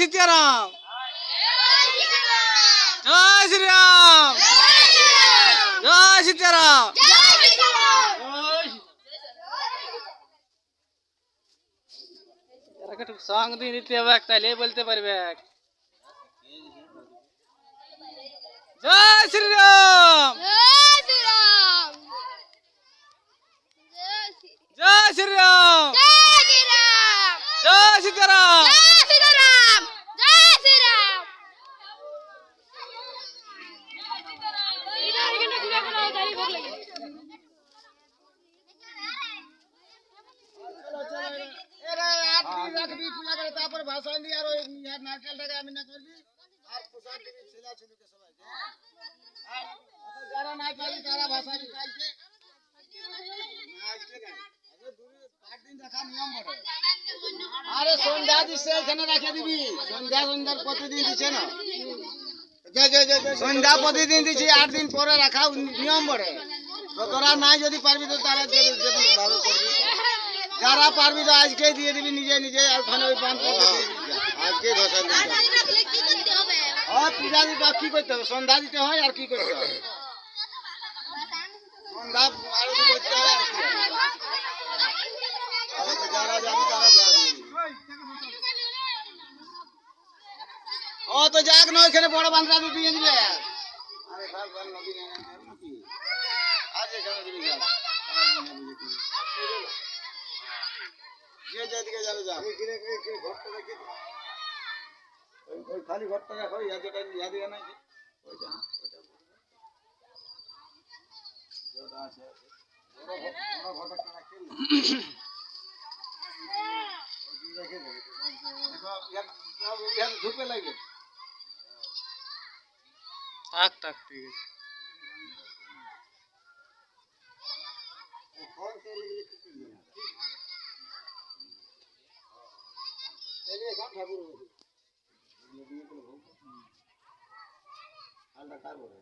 সীতারাম। জয় শ্রীরাম। জয় সীতারাম। সঙ্গ দিয়ে নিতে হবে তাহলে বলতে পারবে জয় শ্রীরাম। তারপরে ভাষণ দিয়ে আর ওই নারকেলটাকে আমি না করবি। আর প্রসাদ দিবি ছেলে ছেলেকে সবাইকে আর যারা নাই পাবি তারা ভাষাবি কালকে না। আরে সন্ধ্যা দিচ্ছে এখানে রেখে দিবি। সন্ধ্যা সন্ধ্যার প্রতিদিন দিচ্ছে না। সন্ধ্যা প্রতিদিন দিচ্ছি আট দিন পরে রাখা নিয়ম বটে। তোরা নাই যদি পারবি তো তারা ভালো করবি। যারা পারবি তো আজকে দিয়ে দিবি নিজে নিজে আর ওখানে ওই পান আজকে পূজা দিতে কি করতে হবে? সন্ধ্যা দিতে হয় আর কি করতে হবে? সন্ধ্যা আরতি করতে হয় আর কি। হবে? তাহলে তো যারা যাবি তারা যাবি। ও তো যাক না ওইখানে বড় বান্ধা দিয়ে দিবে। আরে ভাই নদী নেই না, নাকি? আজ এখানে দিবি যাক। আর মনে নেই কি। যে যেদিকে যাবে যাক। ওই ওই খালি ঘরটা রাখো ইয়া যেটা ইয়া দিয়ে নাই যে। ওইটা, ওইটা। যেটা আছে, ঘর- ঘরটা রাখি। দেখো, ধূপে লাগবে থাক থাক ঠিক আছে ঠাকুর হালটা কার বলে